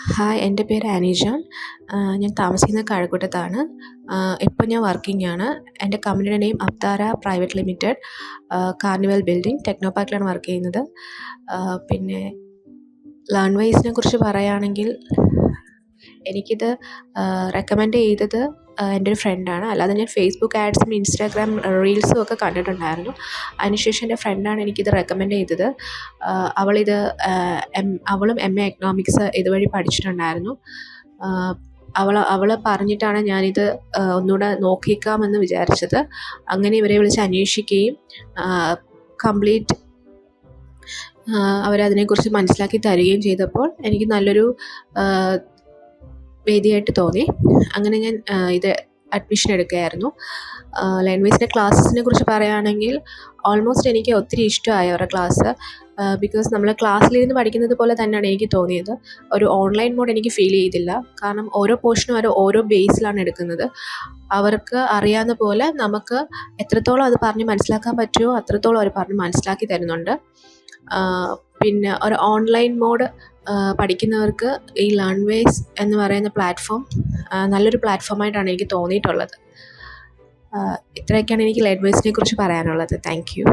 Hi എന്റെ പേര് ആനിജോൺ ഞാൻ താമസിക്കുന്നത് കഴക്കൂട്ടത്താണ് ഇപ്പോൾ ഞാൻ വർക്കിംഗ് ആണ് എന്റെ കമ്പനിയുടെ name അബ്താര private limited. Carnival building techno പാർക്കിലാണ് work ചെയ്യുന്നത്. പിന്നെ ലേൺ വൈസിനെ കുറിച്ച് പറയുകയാണെങ്കിൽ എനിക്കിത് റെക്കമെൻഡ് ചെയ്തത് എന്റെ ഒരു ഫ്രണ്ടാണ് അല്ലാതെ ഞാൻ ഫേസ്ബുക്ക് ആഡ്സും ഇൻസ്റ്റാഗ്രാം റീൽസും ഒക്കെ കണ്ടിട്ടുണ്ടായിരുന്നു. അതിനുശേഷം എന്റെ ഫ്രണ്ടാണ് എനിക്കിത് റെക്കമെൻഡ് ചെയ്തത്. അവളിത് എം അവളും എം എ എക്കണോമിക്സ് ഇതുവഴി പഠിച്ചിട്ടുണ്ടായിരുന്നു. അവൾ അവൾ പറഞ്ഞിട്ടാണ് ഞാനിത് ഒന്നുകൂടെ നോക്കിക്കാമെന്ന് വിചാരിച്ചത്. അങ്ങനെ ഇവരെ വിളിച്ച് അന്വേഷിക്കുകയും കംപ്ലീറ്റ് അവരതിനെക്കുറിച്ച് മനസ്സിലാക്കി തരികയും ചെയ്തപ്പോൾ എനിക്ക് നല്ലൊരു വേദിയായിട്ട് തോന്നി. അങ്ങനെ ഞാൻ ഇത് അഡ്മിഷൻ എടുക്കുകയായിരുന്നു. ലാംഗ്വേജിന്റെ ക്ലാസ്സസിനെ കുറിച്ച് പറയുകയാണെങ്കിൽ ഓൾമോസ്റ്റ് എനിക്ക് ഒത്തിരി ഇഷ്ടമായി അവരുടെ ക്ലാസ് ബിക്കോസ് നമ്മൾ ക്ലാസ്സിലിരുന്ന് പഠിക്കുന്നത് പോലെ തന്നെയാണ് എനിക്ക് തോന്നിയത്. ഒരു ഓൺലൈൻ മോഡ് എനിക്ക് ഫീൽ ചെയ്തില്ല. കാരണം ഓരോ പോർഷനും അവർ ഓരോ ബേസിലാണ് എടുക്കുന്നത്. അവർക്ക് അറിയാവുന്ന പോലെ നമുക്ക് എത്രത്തോളം അത് പറഞ്ഞ് മനസ്സിലാക്കാൻ പറ്റുമോ അത്രത്തോളം അവർ പറഞ്ഞ് മനസ്സിലാക്കി തരുന്നുണ്ട്. പിന്നെ ഒരു ഓൺലൈൻ മോഡ് പഠിക്കുന്നവർക്ക് ഈ ലേൺവേസ് എന്ന് പറയുന്ന പ്ലാറ്റ്ഫോം നല്ലൊരു പ്ലാറ്റ്ഫോമായിട്ടാണ് എനിക്ക് തോന്നിയിട്ടുള്ളത്. ഇത്രയൊക്കെയാണ് എനിക്ക് കുറിച്ച് പറയാനുള്ളത്. Thank you